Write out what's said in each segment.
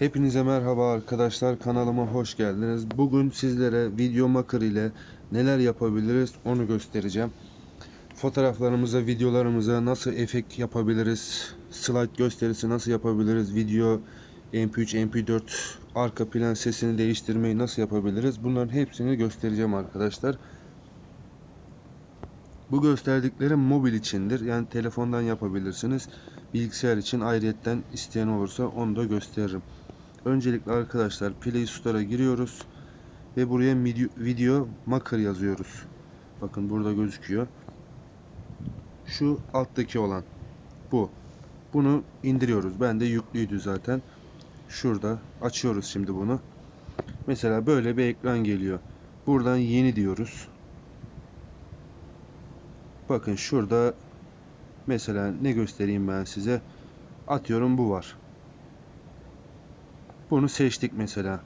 Hepinize merhaba arkadaşlar kanalıma hoş geldiniz. Bugün sizlere video maker ile neler yapabiliriz onu göstereceğim. Fotoğraflarımıza, videolarımıza nasıl efekt yapabiliriz, slide gösterisi nasıl yapabiliriz, video MP3, MP4 arka plan sesini değiştirmeyi nasıl yapabiliriz bunların hepsini göstereceğim arkadaşlar. Bu gösterdiklerim mobil içindir. Yani telefondan yapabilirsiniz. Bilgisayar için ayrıyetten isteyen olursa onu da gösteririm. Öncelikle arkadaşlar Play Store'a giriyoruz ve buraya video, Maker yazıyoruz. Bakın burada gözüküyor. Şu alttaki olan bu. Bunu indiriyoruz. Ben de yüklüydü zaten. Şurada açıyoruz şimdi bunu. Mesela böyle bir ekran geliyor. Buradan yeni diyoruz. Bakın şurada mesela ne göstereyim ben size. Atıyorum bu var. Bunu seçtik mesela.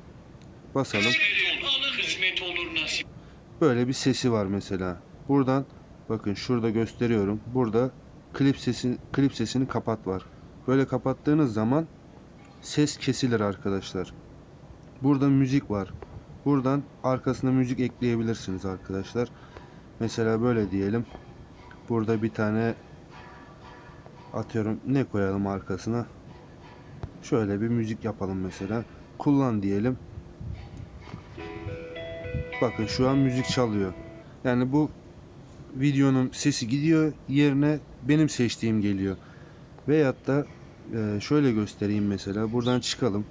Basalım. Böyle bir sesi var mesela. Buradan bakın şurada gösteriyorum. Burada klip sesi klip sesini kapat var. Böyle kapattığınız zaman ses kesilir arkadaşlar. Burada müzik var. Buradan arkasına müzik ekleyebilirsiniz arkadaşlar. Mesela böyle diyelim. Burada bir tane atıyorum ne koyalım arkasına? Şöyle bir müzik yapalım mesela. Kullan diyelim. Bakın şu an müzik çalıyor. Yani bu videonun sesi gidiyor yerine benim seçtiğim geliyor. Veyahut da e, şöyle göstereyim mesela. Buradan çıkalım.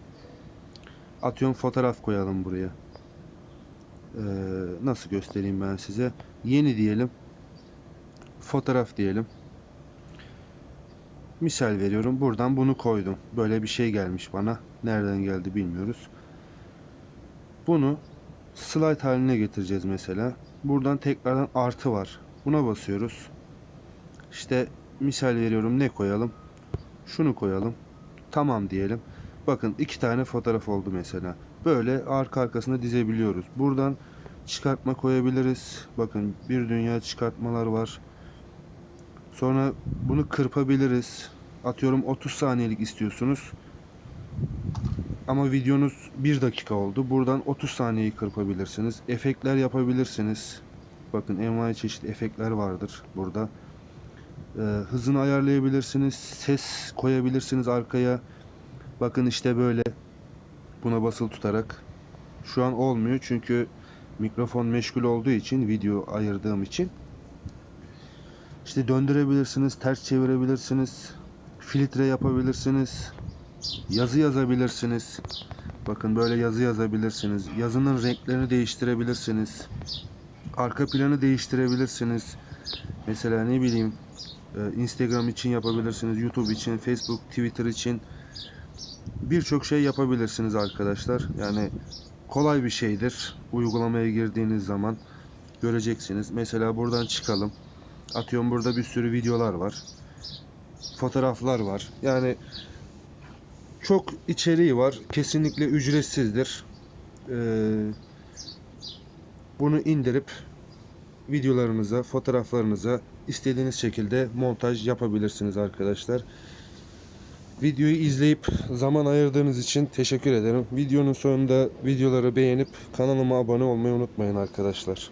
Atıyorum fotoğraf koyalım buraya. E, nasıl göstereyim ben size? Yeni diyelim. Fotoğraf diyelim. Misal veriyorum. Buradan bunu koydum. Böyle bir şey gelmiş bana. Nereden geldi bilmiyoruz. Bunu slide haline getireceğiz mesela. Buradan tekrardan artı var. Buna basıyoruz. İşte misal veriyorum ne koyalım? Şunu koyalım. Tamam diyelim. Bakın iki tane fotoğraf oldu mesela. Böyle arka arkasına dizebiliyoruz. Buradan çıkartma koyabiliriz. Bakın bir dünya çıkartmalar var. Sonra bunu kırpabiliriz. Atıyorum 30 saniyelik istiyorsunuz. Ama videonuz 1 dakika oldu. Buradan 30 saniyeyi kırpabilirsiniz. Efektler yapabilirsiniz. Bakın envai çeşit efektler vardır burada. Ee, hızını ayarlayabilirsiniz. Ses koyabilirsiniz arkaya. Bakın işte böyle. Buna basılı tutarak. Şu an olmuyor çünkü mikrofon meşgul olduğu için video ayırdığım için. İşte döndürebilirsiniz, ters çevirebilirsiniz, filtre yapabilirsiniz, yazı yazabilirsiniz. Bakın böyle yazı yazabilirsiniz. Yazının renklerini değiştirebilirsiniz. Arka planı değiştirebilirsiniz. Mesela ne bileyim e, Instagram için yapabilirsiniz, YouTube için, Facebook, Twitter için birçok şey yapabilirsiniz arkadaşlar. Yani kolay bir şeydir. Uygulamaya girdiğiniz zaman göreceksiniz. Mesela buradan çıkalım. Atıyorum burada bir sürü videolar var. Fotoğraflar var. Yani çok içeriği var. Kesinlikle ücretsizdir. Ee, bunu indirip videolarınıza, fotoğraflarınıza istediğiniz şekilde montaj yapabilirsiniz arkadaşlar. Videoyu izleyip zaman ayırdığınız için teşekkür ederim. Videonun sonunda videoları beğenip kanalıma abone olmayı unutmayın arkadaşlar.